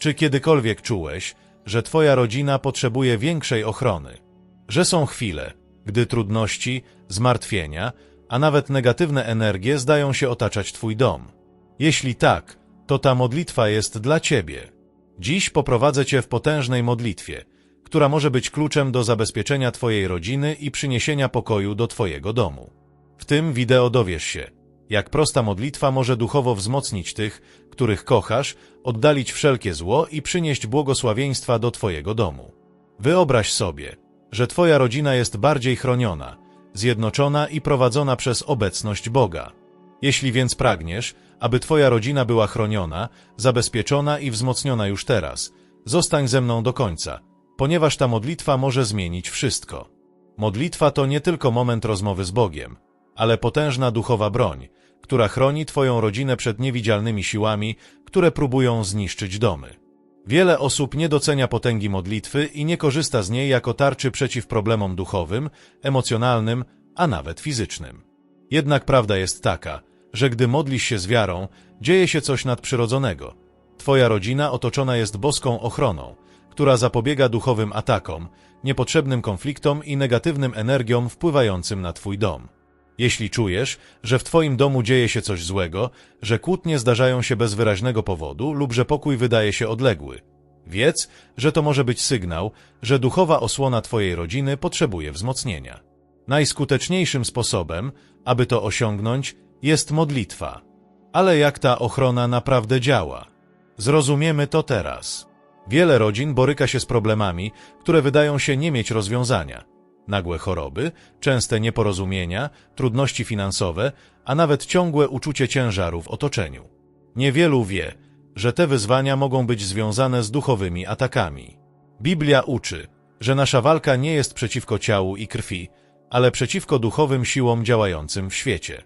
Czy kiedykolwiek czułeś, że twoja rodzina potrzebuje większej ochrony? Że są chwile, gdy trudności, zmartwienia, a nawet negatywne energie zdają się otaczać twój dom? Jeśli tak, to ta modlitwa jest dla ciebie. Dziś poprowadzę cię w potężnej modlitwie, która może być kluczem do zabezpieczenia twojej rodziny i przyniesienia pokoju do twojego domu. W tym wideo dowiesz się, jak prosta modlitwa może duchowo wzmocnić tych, których kochasz, oddalić wszelkie zło i przynieść błogosławieństwa do Twojego domu. Wyobraź sobie, że Twoja rodzina jest bardziej chroniona, zjednoczona i prowadzona przez obecność Boga. Jeśli więc pragniesz, aby Twoja rodzina była chroniona, zabezpieczona i wzmocniona już teraz, zostań ze mną do końca, ponieważ ta modlitwa może zmienić wszystko. Modlitwa to nie tylko moment rozmowy z Bogiem, ale potężna duchowa broń, która chroni Twoją rodzinę przed niewidzialnymi siłami, które próbują zniszczyć domy. Wiele osób nie docenia potęgi modlitwy i nie korzysta z niej jako tarczy przeciw problemom duchowym, emocjonalnym, a nawet fizycznym. Jednak prawda jest taka, że gdy modlisz się z wiarą, dzieje się coś nadprzyrodzonego. Twoja rodzina otoczona jest boską ochroną, która zapobiega duchowym atakom, niepotrzebnym konfliktom i negatywnym energiom wpływającym na Twój dom. Jeśli czujesz, że w Twoim domu dzieje się coś złego, że kłótnie zdarzają się bez wyraźnego powodu lub że pokój wydaje się odległy, wiedz, że to może być sygnał, że duchowa osłona Twojej rodziny potrzebuje wzmocnienia. Najskuteczniejszym sposobem, aby to osiągnąć, jest modlitwa. Ale jak ta ochrona naprawdę działa? Zrozumiemy to teraz. Wiele rodzin boryka się z problemami, które wydają się nie mieć rozwiązania nagłe choroby, częste nieporozumienia, trudności finansowe, a nawet ciągłe uczucie ciężaru w otoczeniu. Niewielu wie, że te wyzwania mogą być związane z duchowymi atakami. Biblia uczy, że nasza walka nie jest przeciwko ciału i krwi, ale przeciwko duchowym siłom działającym w świecie.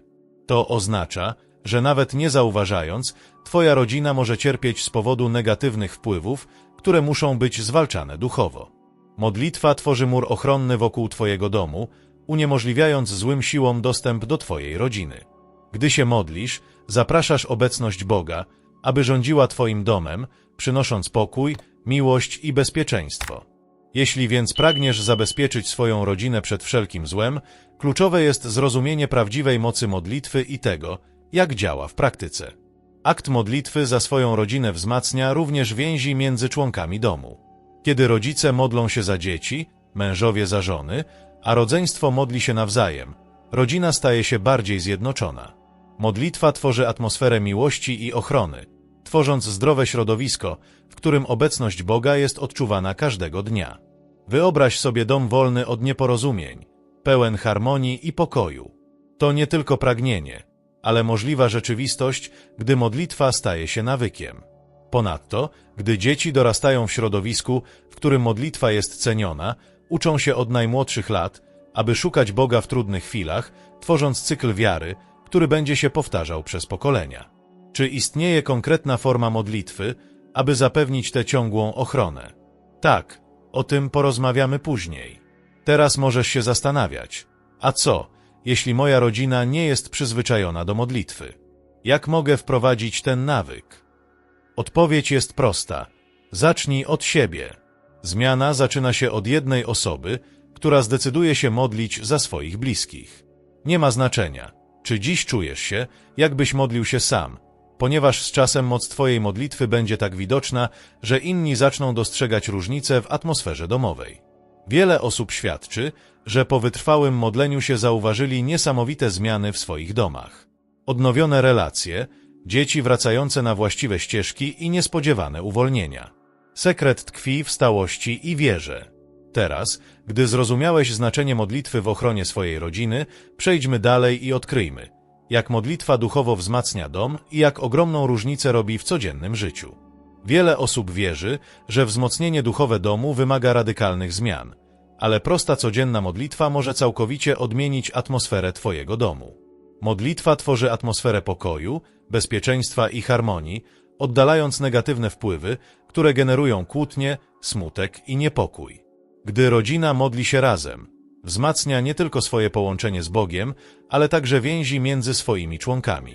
To oznacza, że nawet nie zauważając, Twoja rodzina może cierpieć z powodu negatywnych wpływów, które muszą być zwalczane duchowo. Modlitwa tworzy mur ochronny wokół Twojego domu, uniemożliwiając złym siłom dostęp do Twojej rodziny. Gdy się modlisz, zapraszasz obecność Boga, aby rządziła Twoim domem, przynosząc pokój, miłość i bezpieczeństwo. Jeśli więc pragniesz zabezpieczyć swoją rodzinę przed wszelkim złem, kluczowe jest zrozumienie prawdziwej mocy modlitwy i tego, jak działa w praktyce. Akt modlitwy za swoją rodzinę wzmacnia również więzi między członkami domu. Kiedy rodzice modlą się za dzieci, mężowie za żony, a rodzeństwo modli się nawzajem, rodzina staje się bardziej zjednoczona. Modlitwa tworzy atmosferę miłości i ochrony, tworząc zdrowe środowisko, w którym obecność Boga jest odczuwana każdego dnia. Wyobraź sobie dom wolny od nieporozumień, pełen harmonii i pokoju. To nie tylko pragnienie, ale możliwa rzeczywistość, gdy modlitwa staje się nawykiem. Ponadto, gdy dzieci dorastają w środowisku, w którym modlitwa jest ceniona, uczą się od najmłodszych lat, aby szukać Boga w trudnych chwilach, tworząc cykl wiary, który będzie się powtarzał przez pokolenia. Czy istnieje konkretna forma modlitwy, aby zapewnić tę ciągłą ochronę? Tak, o tym porozmawiamy później. Teraz możesz się zastanawiać, a co, jeśli moja rodzina nie jest przyzwyczajona do modlitwy? Jak mogę wprowadzić ten nawyk? Odpowiedź jest prosta. Zacznij od siebie. Zmiana zaczyna się od jednej osoby, która zdecyduje się modlić za swoich bliskich. Nie ma znaczenia, czy dziś czujesz się, jakbyś modlił się sam, ponieważ z czasem moc Twojej modlitwy będzie tak widoczna, że inni zaczną dostrzegać różnice w atmosferze domowej. Wiele osób świadczy, że po wytrwałym modleniu się zauważyli niesamowite zmiany w swoich domach. Odnowione relacje, dzieci wracające na właściwe ścieżki i niespodziewane uwolnienia. Sekret tkwi w stałości i wierze. Teraz, gdy zrozumiałeś znaczenie modlitwy w ochronie swojej rodziny, przejdźmy dalej i odkryjmy, jak modlitwa duchowo wzmacnia dom i jak ogromną różnicę robi w codziennym życiu. Wiele osób wierzy, że wzmocnienie duchowe domu wymaga radykalnych zmian, ale prosta codzienna modlitwa może całkowicie odmienić atmosferę Twojego domu. Modlitwa tworzy atmosferę pokoju, bezpieczeństwa i harmonii, oddalając negatywne wpływy, które generują kłótnie, smutek i niepokój. Gdy rodzina modli się razem, wzmacnia nie tylko swoje połączenie z Bogiem, ale także więzi między swoimi członkami.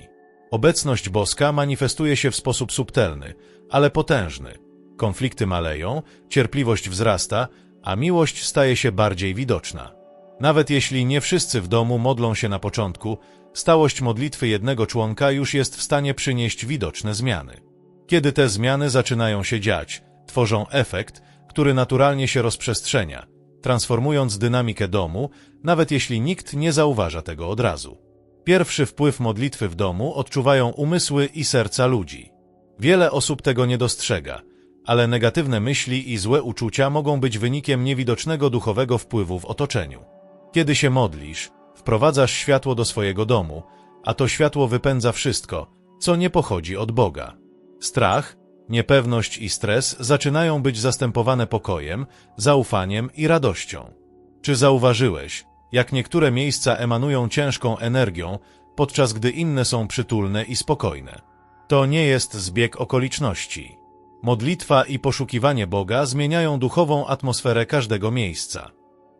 Obecność boska manifestuje się w sposób subtelny, ale potężny. Konflikty maleją, cierpliwość wzrasta, a miłość staje się bardziej widoczna. Nawet jeśli nie wszyscy w domu modlą się na początku, stałość modlitwy jednego członka już jest w stanie przynieść widoczne zmiany. Kiedy te zmiany zaczynają się dziać, tworzą efekt, który naturalnie się rozprzestrzenia, transformując dynamikę domu, nawet jeśli nikt nie zauważa tego od razu. Pierwszy wpływ modlitwy w domu odczuwają umysły i serca ludzi. Wiele osób tego nie dostrzega, ale negatywne myśli i złe uczucia mogą być wynikiem niewidocznego duchowego wpływu w otoczeniu. Kiedy się modlisz, wprowadzasz światło do swojego domu, a to światło wypędza wszystko, co nie pochodzi od Boga. Strach, niepewność i stres zaczynają być zastępowane pokojem, zaufaniem i radością. Czy zauważyłeś, jak niektóre miejsca emanują ciężką energią, podczas gdy inne są przytulne i spokojne? To nie jest zbieg okoliczności. Modlitwa i poszukiwanie Boga zmieniają duchową atmosferę każdego miejsca.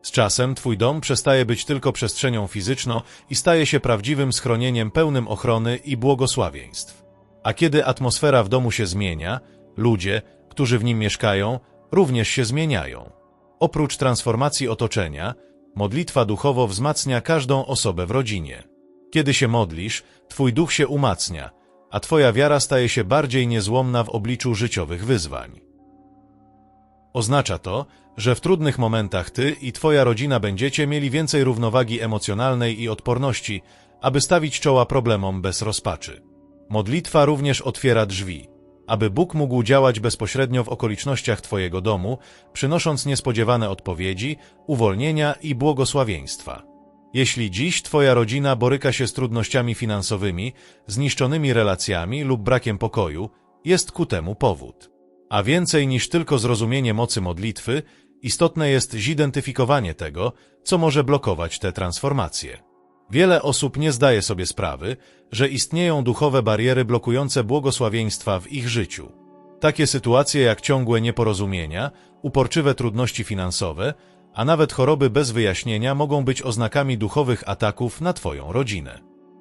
Z czasem twój dom przestaje być tylko przestrzenią fizyczną i staje się prawdziwym schronieniem pełnym ochrony i błogosławieństw. A kiedy atmosfera w domu się zmienia, ludzie, którzy w nim mieszkają, również się zmieniają. Oprócz transformacji otoczenia, modlitwa duchowo wzmacnia każdą osobę w rodzinie. Kiedy się modlisz, twój duch się umacnia, a twoja wiara staje się bardziej niezłomna w obliczu życiowych wyzwań. Oznacza to, że w trudnych momentach ty i twoja rodzina będziecie mieli więcej równowagi emocjonalnej i odporności, aby stawić czoła problemom bez rozpaczy. Modlitwa również otwiera drzwi, aby Bóg mógł działać bezpośrednio w okolicznościach Twojego domu, przynosząc niespodziewane odpowiedzi, uwolnienia i błogosławieństwa. Jeśli dziś Twoja rodzina boryka się z trudnościami finansowymi, zniszczonymi relacjami lub brakiem pokoju, jest ku temu powód. A więcej niż tylko zrozumienie mocy modlitwy, istotne jest zidentyfikowanie tego, co może blokować te transformacje. Wiele osób nie zdaje sobie sprawy, że istnieją duchowe bariery blokujące błogosławieństwa w ich życiu. Takie sytuacje jak ciągłe nieporozumienia, uporczywe trudności finansowe, a nawet choroby bez wyjaśnienia mogą być oznakami duchowych ataków na Twoją rodzinę.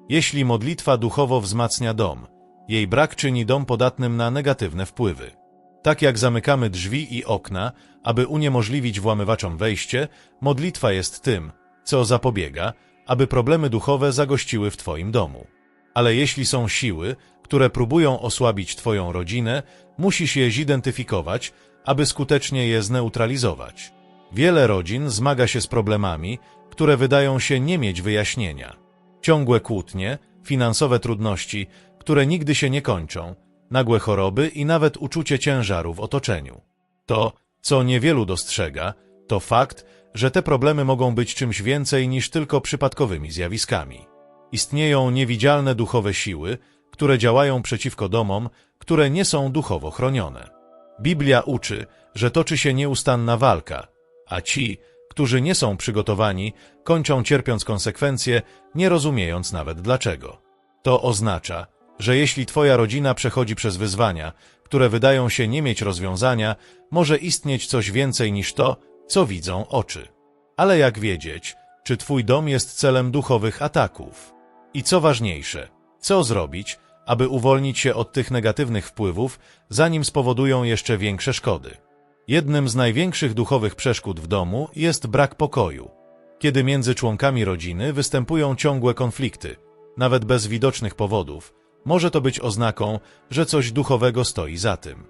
Jeśli modlitwa duchowo wzmacnia dom, jej brak czyni dom podatnym na negatywne wpływy. Tak jak zamykamy drzwi i okna, aby uniemożliwić włamywaczom wejście, modlitwa jest tym, co zapobiega, aby problemy duchowe zagościły w Twoim domu. Ale jeśli są siły, które próbują osłabić Twoją rodzinę, musisz je zidentyfikować, aby skutecznie je zneutralizować. Wiele rodzin zmaga się z problemami, które wydają się nie mieć wyjaśnienia. Ciągłe kłótnie, finansowe trudności, które nigdy się nie kończą, nagłe choroby i nawet uczucie ciężaru w otoczeniu. To, co niewielu dostrzega, to fakt, że te problemy mogą być czymś więcej niż tylko przypadkowymi zjawiskami. Istnieją niewidzialne duchowe siły, które działają przeciwko domom, które nie są duchowo chronione. Biblia uczy, że toczy się nieustanna walka, a ci, którzy nie są przygotowani, kończą cierpiąc konsekwencje, nie rozumiejąc nawet dlaczego. To oznacza, że jeśli Twoja rodzina przechodzi przez wyzwania, które wydają się nie mieć rozwiązania, może istnieć coś więcej niż to, co widzą oczy. Ale jak wiedzieć, czy Twój dom jest celem duchowych ataków? I co ważniejsze, co zrobić, aby uwolnić się od tych negatywnych wpływów, zanim spowodują jeszcze większe szkody? Jednym z największych duchowych przeszkód w domu jest brak pokoju. Kiedy między członkami rodziny występują ciągłe konflikty, nawet bez widocznych powodów, może to być oznaką, że coś duchowego stoi za tym.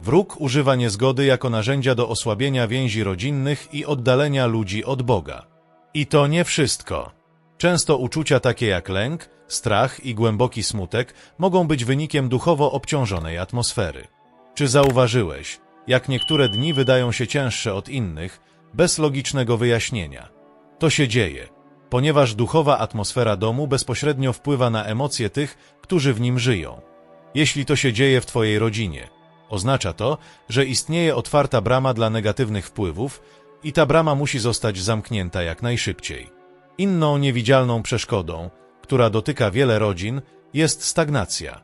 Wróg używa niezgody jako narzędzia do osłabienia więzi rodzinnych i oddalenia ludzi od Boga. I to nie wszystko. Często uczucia takie jak lęk, strach i głęboki smutek mogą być wynikiem duchowo obciążonej atmosfery. Czy zauważyłeś, jak niektóre dni wydają się cięższe od innych, bez logicznego wyjaśnienia? To się dzieje, ponieważ duchowa atmosfera domu bezpośrednio wpływa na emocje tych, którzy w nim żyją. Jeśli to się dzieje w Twojej rodzinie, oznacza to, że istnieje otwarta brama dla negatywnych wpływów i ta brama musi zostać zamknięta jak najszybciej. Inną niewidzialną przeszkodą, która dotyka wiele rodzin, jest stagnacja.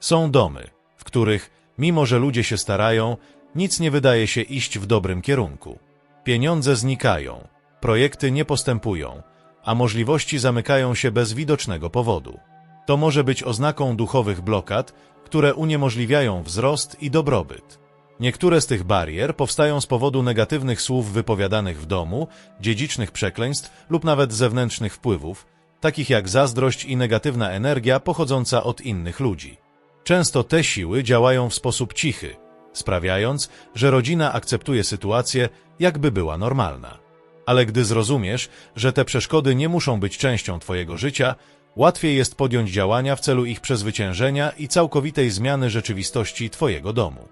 Są domy, w których, mimo że ludzie się starają, nic nie wydaje się iść w dobrym kierunku. Pieniądze znikają, projekty nie postępują, a możliwości zamykają się bez widocznego powodu. To może być oznaką duchowych blokad, które uniemożliwiają wzrost i dobrobyt. Niektóre z tych barier powstają z powodu negatywnych słów wypowiadanych w domu, dziedzicznych przekleństw lub nawet zewnętrznych wpływów, takich jak zazdrość i negatywna energia pochodząca od innych ludzi. Często te siły działają w sposób cichy, sprawiając, że rodzina akceptuje sytuację, jakby była normalna. Ale gdy zrozumiesz, że te przeszkody nie muszą być częścią Twojego życia, łatwiej jest podjąć działania w celu ich przezwyciężenia i całkowitej zmiany rzeczywistości Twojego domu.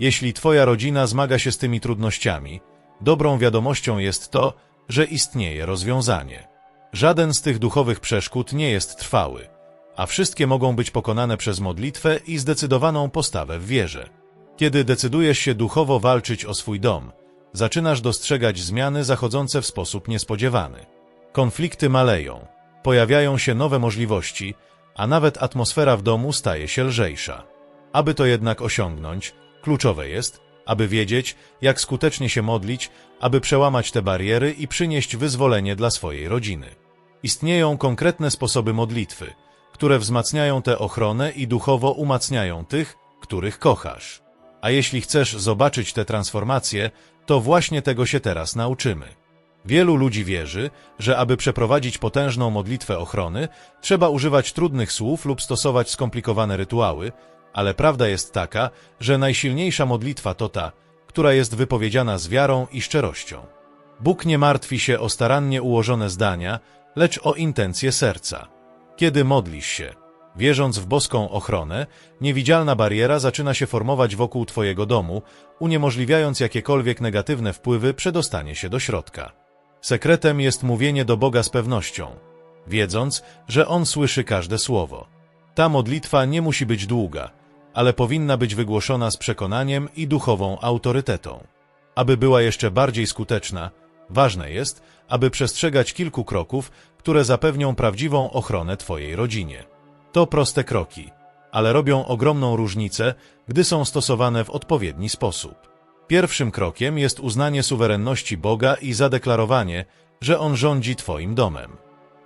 Jeśli Twoja rodzina zmaga się z tymi trudnościami, dobrą wiadomością jest to, że istnieje rozwiązanie. Żaden z tych duchowych przeszkód nie jest trwały, a wszystkie mogą być pokonane przez modlitwę i zdecydowaną postawę w wierze. Kiedy decydujesz się duchowo walczyć o swój dom, zaczynasz dostrzegać zmiany zachodzące w sposób niespodziewany. Konflikty maleją, pojawiają się nowe możliwości, a nawet atmosfera w domu staje się lżejsza. Aby to jednak osiągnąć, kluczowe jest, aby wiedzieć, jak skutecznie się modlić, aby przełamać te bariery i przynieść wyzwolenie dla swojej rodziny. Istnieją konkretne sposoby modlitwy, które wzmacniają tę ochronę i duchowo umacniają tych, których kochasz. A jeśli chcesz zobaczyć te transformacje, to właśnie tego się teraz nauczymy. Wielu ludzi wierzy, że aby przeprowadzić potężną modlitwę ochrony, trzeba używać trudnych słów lub stosować skomplikowane rytuały, ale prawda jest taka, że najsilniejsza modlitwa to ta, która jest wypowiedziana z wiarą i szczerością. Bóg nie martwi się o starannie ułożone zdania, lecz o intencje serca. Kiedy modlisz się, wierząc w boską ochronę, niewidzialna bariera zaczyna się formować wokół Twojego domu, uniemożliwiając jakiekolwiek negatywne wpływy przedostanie się do środka. Sekretem jest mówienie do Boga z pewnością, wiedząc, że On słyszy każde słowo. Ta modlitwa nie musi być długa, ale powinna być wygłoszona z przekonaniem i duchową autorytetą. Aby była jeszcze bardziej skuteczna, ważne jest, aby przestrzegać kilku kroków, które zapewnią prawdziwą ochronę Twojej rodzinie. To proste kroki, ale robią ogromną różnicę, gdy są stosowane w odpowiedni sposób. Pierwszym krokiem jest uznanie suwerenności Boga i zadeklarowanie, że On rządzi Twoim domem.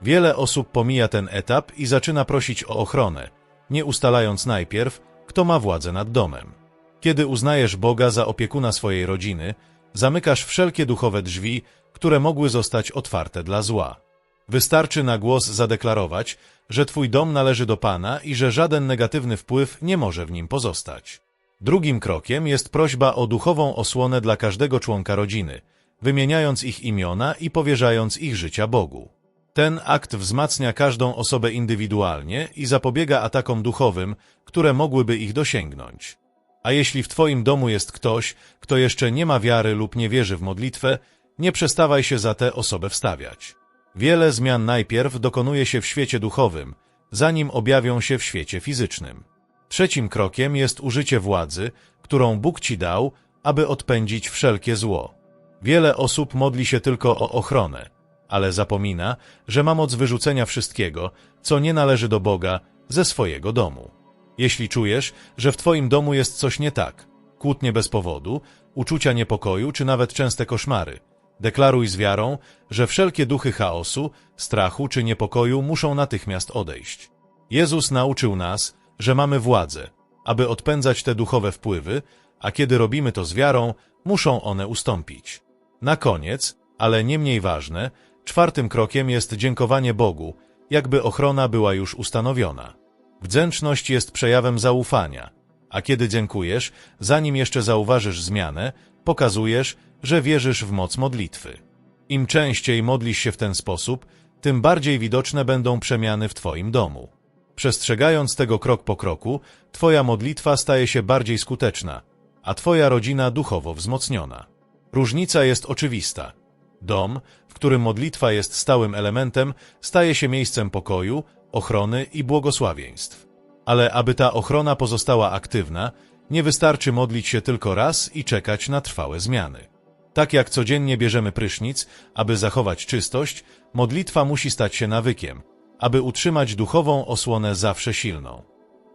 Wiele osób pomija ten etap i zaczyna prosić o ochronę, nie ustalając najpierw, kto ma władzę nad domem. Kiedy uznajesz Boga za opiekuna swojej rodziny, zamykasz wszelkie duchowe drzwi, które mogły zostać otwarte dla zła. Wystarczy na głos zadeklarować, że Twój dom należy do Pana i że żaden negatywny wpływ nie może w nim pozostać. Drugim krokiem jest prośba o duchową osłonę dla każdego członka rodziny, wymieniając ich imiona i powierzając ich życia Bogu. Ten akt wzmacnia każdą osobę indywidualnie i zapobiega atakom duchowym, które mogłyby ich dosięgnąć. A jeśli w Twoim domu jest ktoś, kto jeszcze nie ma wiary lub nie wierzy w modlitwę, nie przestawaj się za tę osobę wstawiać. Wiele zmian najpierw dokonuje się w świecie duchowym, zanim objawią się w świecie fizycznym. Trzecim krokiem jest użycie władzy, którą Bóg ci dał, aby odpędzić wszelkie zło. Wiele osób modli się tylko o ochronę, ale zapomina, że ma moc wyrzucenia wszystkiego, co nie należy do Boga, ze swojego domu. Jeśli czujesz, że w Twoim domu jest coś nie tak, kłótnie bez powodu, uczucia niepokoju czy nawet częste koszmary, deklaruj z wiarą, że wszelkie duchy chaosu, strachu czy niepokoju muszą natychmiast odejść. Jezus nauczył nas, że mamy władzę, aby odpędzać te duchowe wpływy, a kiedy robimy to z wiarą, muszą one ustąpić. Na koniec, ale nie mniej ważne, czwartym krokiem jest dziękowanie Bogu, jakby ochrona była już ustanowiona. Wdzięczność jest przejawem zaufania, a kiedy dziękujesz, zanim jeszcze zauważysz zmianę, pokazujesz, że wierzysz w moc modlitwy. Im częściej modlisz się w ten sposób, tym bardziej widoczne będą przemiany w Twoim domu. Przestrzegając tego krok po kroku, Twoja modlitwa staje się bardziej skuteczna, a Twoja rodzina duchowo wzmocniona. Różnica jest oczywista. Dom, w którym modlitwa jest stałym elementem, staje się miejscem pokoju, ochrony i błogosławieństw. Ale aby ta ochrona pozostała aktywna, nie wystarczy modlić się tylko raz i czekać na trwałe zmiany. Tak jak codziennie bierzemy prysznic, aby zachować czystość, modlitwa musi stać się nawykiem, aby utrzymać duchową osłonę zawsze silną.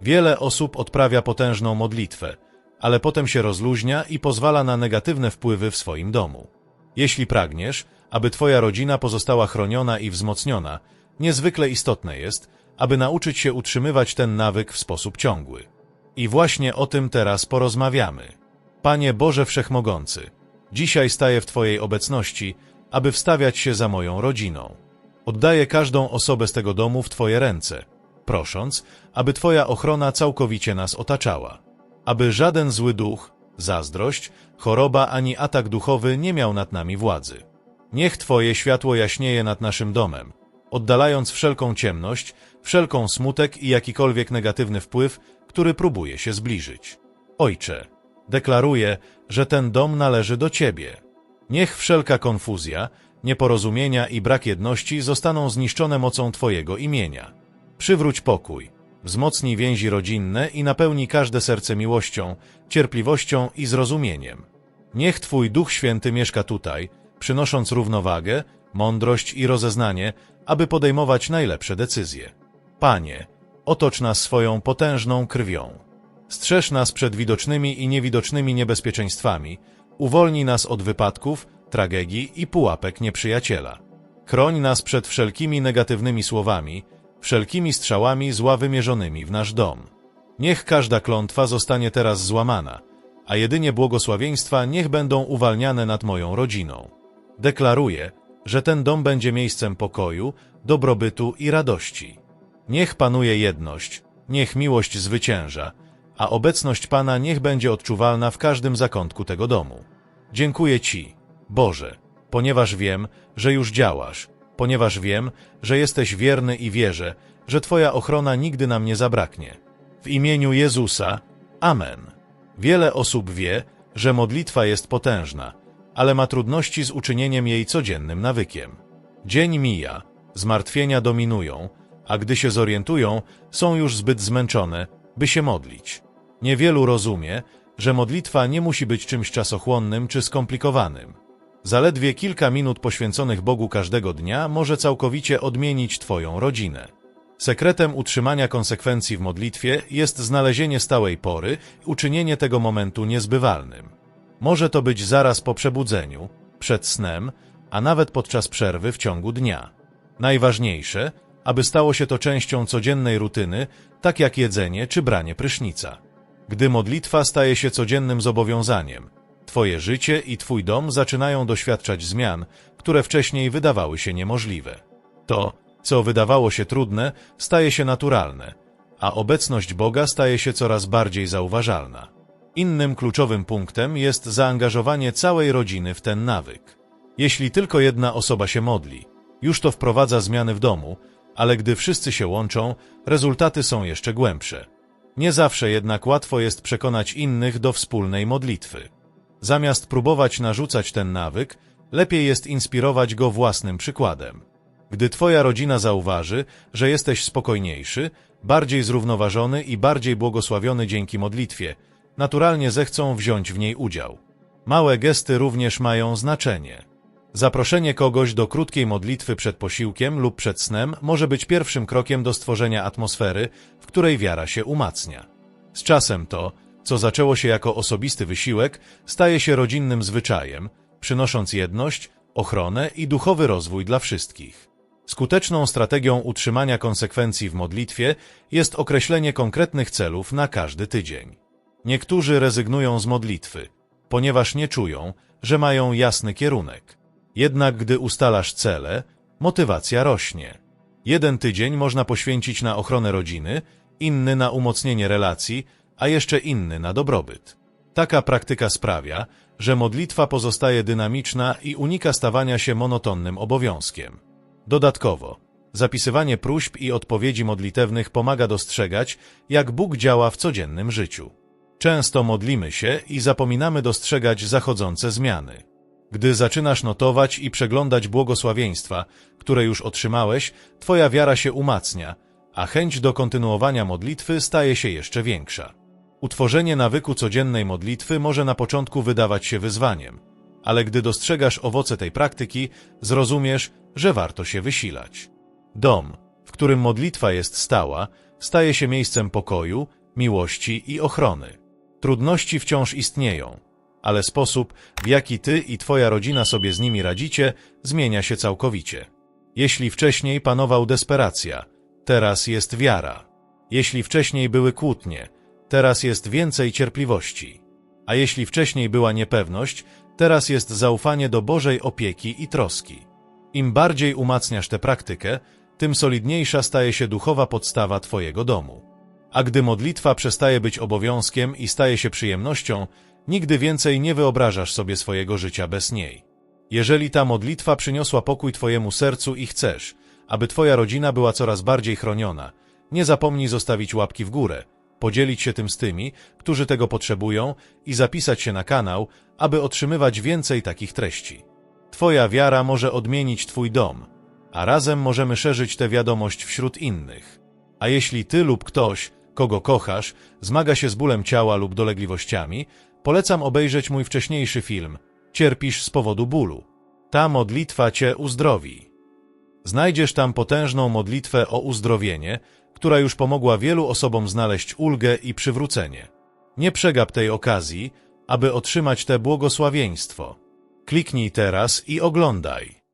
Wiele osób odprawia potężną modlitwę, ale potem się rozluźnia i pozwala na negatywne wpływy w swoim domu. Jeśli pragniesz, aby Twoja rodzina pozostała chroniona i wzmocniona, niezwykle istotne jest, aby nauczyć się utrzymywać ten nawyk w sposób ciągły. I właśnie o tym teraz porozmawiamy. Panie Boże Wszechmogący, dzisiaj staję w Twojej obecności, aby wstawiać się za moją rodziną. Oddaję każdą osobę z tego domu w Twoje ręce, prosząc, aby Twoja ochrona całkowicie nas otaczała, aby żaden zły duch, zazdrość, choroba ani atak duchowy nie miał nad nami władzy. Niech Twoje światło jaśnieje nad naszym domem, oddalając wszelką ciemność, wszelką smutek i jakikolwiek negatywny wpływ, który próbuje się zbliżyć. Ojcze, deklaruję, że ten dom należy do Ciebie. Niech wszelka konfuzja, nieporozumienia i brak jedności zostaną zniszczone mocą Twojego imienia. Przywróć pokój, wzmocnij więzi rodzinne i napełnij każde serce miłością, cierpliwością i zrozumieniem. Niech Twój Duch Święty mieszka tutaj, przynosząc równowagę, mądrość i rozeznanie, aby podejmować najlepsze decyzje. Panie, otocz nas swoją potężną krwią. Strzeż nas przed widocznymi i niewidocznymi niebezpieczeństwami, uwolnij nas od wypadków, tragedii i pułapek nieprzyjaciela. Chroń nas przed wszelkimi negatywnymi słowami, wszelkimi strzałami zła wymierzonymi w nasz dom. Niech każda klątwa zostanie teraz złamana, a jedynie błogosławieństwa niech będą uwalniane nad moją rodziną. Deklaruję, że ten dom będzie miejscem pokoju, dobrobytu i radości. Niech panuje jedność, niech miłość zwycięża, a obecność Pana niech będzie odczuwalna w każdym zakątku tego domu. Dziękuję Ci, Boże, ponieważ wiem, że już działasz, ponieważ wiem, że jesteś wierny i wierzę, że Twoja ochrona nigdy nam nie zabraknie. W imieniu Jezusa. Amen. Wiele osób wie, że modlitwa jest potężna, ale ma trudności z uczynieniem jej codziennym nawykiem. Dzień mija, zmartwienia dominują, a gdy się zorientują, są już zbyt zmęczone, by się modlić. Niewielu rozumie, że modlitwa nie musi być czymś czasochłonnym czy skomplikowanym. Zaledwie kilka minut poświęconych Bogu każdego dnia może całkowicie odmienić Twoją rodzinę. Sekretem utrzymania konsekwencji w modlitwie jest znalezienie stałej pory i uczynienie tego momentu niezbywalnym. Może to być zaraz po przebudzeniu, przed snem, a nawet podczas przerwy w ciągu dnia. Najważniejsze, aby stało się to częścią codziennej rutyny, tak jak jedzenie czy branie prysznica. Gdy modlitwa staje się codziennym zobowiązaniem, Twoje życie i Twój dom zaczynają doświadczać zmian, które wcześniej wydawały się niemożliwe. To, co wydawało się trudne, staje się naturalne, a obecność Boga staje się coraz bardziej zauważalna. Innym kluczowym punktem jest zaangażowanie całej rodziny w ten nawyk. Jeśli tylko jedna osoba się modli, już to wprowadza zmiany w domu, ale gdy wszyscy się łączą, rezultaty są jeszcze głębsze. Nie zawsze jednak łatwo jest przekonać innych do wspólnej modlitwy. Zamiast próbować narzucać ten nawyk, lepiej jest inspirować go własnym przykładem. Gdy twoja rodzina zauważy, że jesteś spokojniejszy, bardziej zrównoważony i bardziej błogosławiony dzięki modlitwie, naturalnie zechcą wziąć w niej udział. Małe gesty również mają znaczenie. Zaproszenie kogoś do krótkiej modlitwy przed posiłkiem lub przed snem może być pierwszym krokiem do stworzenia atmosfery, w której wiara się umacnia. Z czasem to, co zaczęło się jako osobisty wysiłek, staje się rodzinnym zwyczajem, przynosząc jedność, ochronę i duchowy rozwój dla wszystkich. Skuteczną strategią utrzymania konsekwencji w modlitwie jest określenie konkretnych celów na każdy tydzień. Niektórzy rezygnują z modlitwy, ponieważ nie czują, że mają jasny kierunek. Jednak gdy ustalasz cele, motywacja rośnie. Jeden tydzień można poświęcić na ochronę rodziny, inny na umocnienie relacji, a jeszcze inny na dobrobyt. Taka praktyka sprawia, że modlitwa pozostaje dynamiczna i unika stawania się monotonnym obowiązkiem. Dodatkowo, zapisywanie próśb i odpowiedzi modlitewnych pomaga dostrzegać, jak Bóg działa w codziennym życiu. Często modlimy się i zapominamy dostrzegać zachodzące zmiany. Gdy zaczynasz notować i przeglądać błogosławieństwa, które już otrzymałeś, Twoja wiara się umacnia, a chęć do kontynuowania modlitwy staje się jeszcze większa. Utworzenie nawyku codziennej modlitwy może na początku wydawać się wyzwaniem, ale gdy dostrzegasz owoce tej praktyki, zrozumiesz, że warto się wysilać. Dom, w którym modlitwa jest stała, staje się miejscem pokoju, miłości i ochrony. Trudności wciąż istnieją, ale sposób, w jaki ty i twoja rodzina sobie z nimi radzicie, zmienia się całkowicie. Jeśli wcześniej panował desperacja, teraz jest wiara. Jeśli wcześniej były kłótnie, teraz jest więcej cierpliwości. A jeśli wcześniej była niepewność, teraz jest zaufanie do Bożej opieki i troski. Im bardziej umacniasz tę praktykę, tym solidniejsza staje się duchowa podstawa Twojego domu. A gdy modlitwa przestaje być obowiązkiem i staje się przyjemnością, nigdy więcej nie wyobrażasz sobie swojego życia bez niej. Jeżeli ta modlitwa przyniosła pokój Twojemu sercu i chcesz, aby Twoja rodzina była coraz bardziej chroniona, nie zapomnij zostawić łapki w górę, podzielić się tym z tymi, którzy tego potrzebują i zapisać się na kanał, aby otrzymywać więcej takich treści. Twoja wiara może odmienić Twój dom, a razem możemy szerzyć tę wiadomość wśród innych. A jeśli Ty lub ktoś, kogo kochasz, zmaga się z bólem ciała lub dolegliwościami, polecam obejrzeć mój wcześniejszy film Cierpisz z powodu bólu. Ta modlitwa Cię uzdrowi. Znajdziesz tam potężną modlitwę o uzdrowienie, która już pomogła wielu osobom znaleźć ulgę i przywrócenie. Nie przegap tej okazji, aby otrzymać te błogosławieństwo. Kliknij teraz i oglądaj.